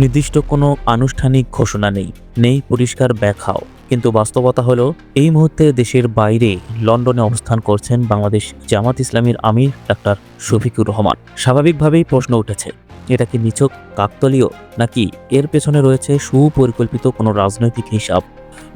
নির্দিষ্ট কোনো আনুষ্ঠানিক ঘোষণা নেই। নেই পরিষ্কার ব্যাখ্যাও। কিন্তু বাস্তবতা হলো, এই মুহূর্তে দেশের বাইরে লন্ডনে অবস্থান করছেন বাংলাদেশ জামাত ইসলামীর আমির ডাক্তার শফিকুর রহমান। স্বাভাবিকভাবেই প্রশ্ন উঠেছে, এটা কি নিছক, কাকতলীয়, নাকি এর পেছনে রয়েছে সুপরিকল্পিত কোনো রাজনৈতিক হিসাব?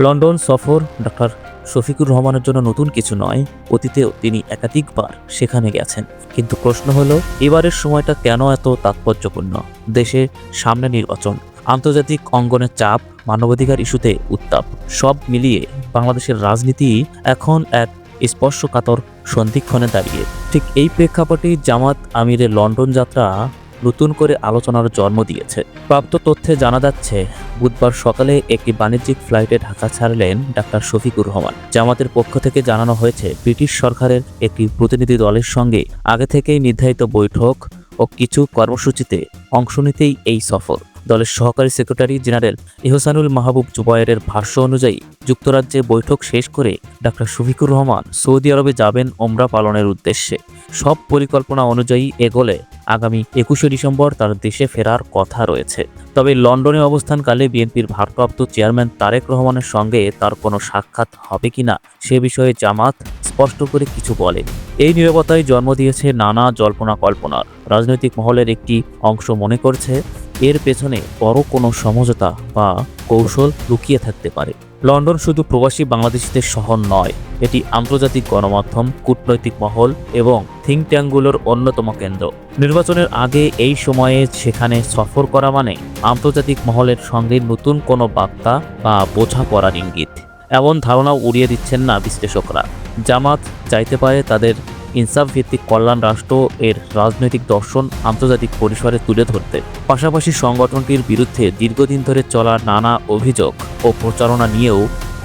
লন্ডন সফর, ডাক্তার শফিকুর রহমানের জন্য নতুন কিছু নয়, অতীতেও তিনি একাধিকবার সেখানে গেছেন। কিন্তু প্রশ্ন হলো, এবারের সময়টা কেন এত তাৎপর্যপূর্ণ? দেশে সামনে নির্বাচন, আন্তর্জাতিক অঙ্গনের চাপ, মানবাধিকার ইস্যুতে উত্তাপ, সব মিলিয়ে বাংলাদেশের রাজনীতি এখন এক স্পর্শকাতর সন্ধিক্ষণে দাঁড়িয়ে। ঠিক এই প্রেক্ষাপটেই জামাত আমিরের লন্ডন যাত্রা নতুন করে আলোচনার জন্ম দিয়েছে। প্রাপ্ত তথ্যে জানা যাচ্ছে, বুধবার সকালে একটি বাণিজ্যিক ফ্লাইটে ঢাকা ছাড়লেন ডাক্তার শফিকুর রহমান। জামাতের পক্ষ থেকে জানানো হয়েছে, ব্রিটিশ সরকারের একটি প্রতিনিধি দলের সঙ্গে আগে থেকেই নির্ধারিত বৈঠক ও কিছু কর্মসূচিতে অংশ নিতেই এই সফর। দলের সহকারী সেক্রেটারি জেনারেল ইহসানুল মাহবুব জুবায়ের ভাষ্য অনুযায়ী, যুক্তরাজ্যে বৈঠক শেষ করে ডাক্তার শফিকুর রহমান সৌদি আরবে যাবেন ওমরা পালনের উদ্দেশ্যে। সব পরিকল্পনা অনুযায়ী এগোলে আগামী একুশে ডিসেম্বর তার দেশে ফেরার কথা রয়েছে। তবে লন্ডনে অবস্থানকালে বিএনপির ভারপ্রাপ্ত চেয়ারম্যান তারেক রহমানের সঙ্গে তার কোনো সাক্ষাৎ হবে কিনা সে বিষয়ে জামাত স্পষ্ট করে কিছু বলে। এই নিরবতায় জন্ম দিয়েছে নানা জল্পনা কল্পনার। রাজনৈতিক মহলের একটি অংশ মনে করছে এর পেছনে বড় কোনো সমঝোতা বা কৌশল লুকিয়ে থাকতে পারে। লন্ডন শুধু প্রবাসী বাংলাদেশিদের শহর নয়, এটি আন্তর্জাতিক গণমাধ্যম, কূটনৈতিক মহল এবং থিঙ্ক ট্যাঙ্কগুলোর অন্যতম কেন্দ্র। নির্বাচনের আগে এই সময়ে সেখানে সফর করা মানে আন্তর্জাতিক মহলের সঙ্গে নতুন কোনো বার্তা বা বোঝাপড়ার ইঙ্গিত। এমন ধারণাও উড়িয়ে দিচ্ছেন না বিশ্লেষকরা। জামাত চাইতে পারে তাদের ইনসাফ ভিত্তিক কল্যাণ রাষ্ট্র এর রাজনৈতিক দর্শন আন্তর্জাতিক পরিসরে তুলে ধরতে। পাশাপাশি সংগঠনটির বিরুদ্ধে দীর্ঘদিন ধরে চলা নানা অভিযোগ ও প্রচারণা নিয়েও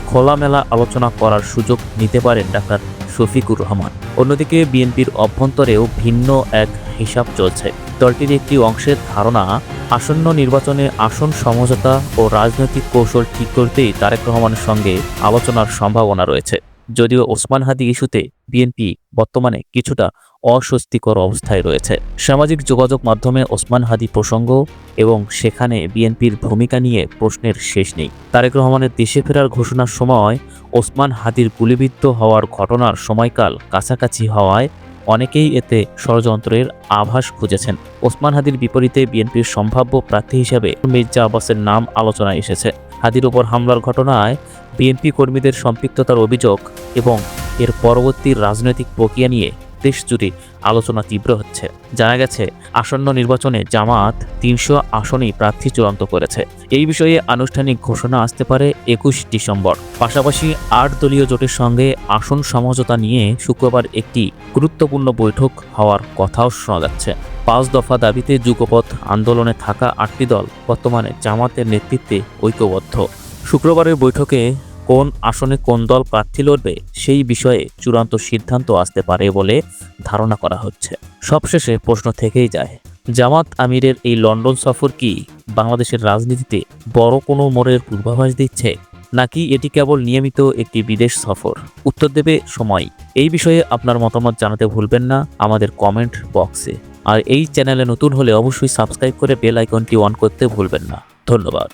খোলামেলা আলোচনা করার সুযোগ নিতে পারেন ডাক্তার শফিকুর রহমান। অন্যদিকে বিএনপির অভ্যন্তরেও ভিন্ন এক হিসাব চলছে। দলটির একটি অংশের ধারণা, আসন্ন নির্বাচনে আসন সমঝোতা ও রাজনৈতিক কৌশল ঠিক করতেই তারেক রহমানের সঙ্গে আলোচনার সম্ভাবনা রয়েছে। যদিও ওসমান হাদি ইস্যুতে বিএনপি বর্তমানে কিছুটা অস্বস্তিকর অবস্থায় রয়েছে। সামাজিক যোগাযোগ মাধ্যমে ওসমান হাদি প্রসঙ্গ এবং সেখানে বিএনপির ভূমিকা নিয়ে প্রশ্নের শেষ নেই। তারেক রহমানের দেশে ফেরার ঘোষণার সময় ওসমান হাদির গুলিবিদ্ধ হওয়ার ঘটনার সময়কাল কাছাকাছি হওয়ায় অনেকেই এতে ষড়যন্ত্রের আভাস খুঁজেছেন। ওসমান হাদির বিপরীতে বিএনপির সম্ভাব্য প্রার্থী হিসেবে মির্জা আব্বাসের নাম আলোচনায় এসেছে। হাদির ওপর হামলার ঘটনায় বিএনপি কর্মীদের সম্পৃক্ততার অভিযোগ এবং এর পরবর্তী রাজনৈতিক প্রক্রিয়া নিয়ে দেশ জুড়ে আলোচনা তীব্র হচ্ছে। জানা গেছে, আসন্ন নির্বাচনে জামাত তিনশো আসনেই প্রার্থী চূড়ান্ত করেছে। এই বিষয়ে আনুষ্ঠানিক ঘোষণা আসতে পারে একুশ ডিসেম্বর। পাশাপাশি আট দলীয় জোটের সঙ্গে আসন সমঝোতা নিয়ে শুক্রবার একটি গুরুত্বপূর্ণ বৈঠক হওয়ার কথাও শোনা যাচ্ছে। পাঁচ দফা দাবিতে যুগপথ আন্দোলনে থাকা আটটি দল বর্তমানে জামাতের নেতৃত্বে ঐক্যবদ্ধ। শুক্রবারের বৈঠকে কোন আসনে কোন দল প্রার্থী লড়বে সেই বিষয়ে চূড়ান্ত সিদ্ধান্ত আসতে পারে বলে ধারণা করা হচ্ছে। সবশেষে প্রশ্ন থেকেই যায়, জামাত আমিরের এই লন্ডন সফর কি বাংলাদেশের রাজনীতিতে বড় কোনো মোড়ের পূর্বাভাস দিচ্ছে, নাকি এটি কেবল নিয়মিত একটি বিদেশ সফর? উত্তর দেবে সময়। এই বিষয়ে আপনার মতামত জানাতে ভুলবেন না আমাদের কমেন্ট বক্সে। আর এই চ্যানেলে নতুন হলে অবশ্যই সাবস্ক্রাইব করে বেল আইকনটি অন করতে ভুলবেন না। ধন্যবাদ।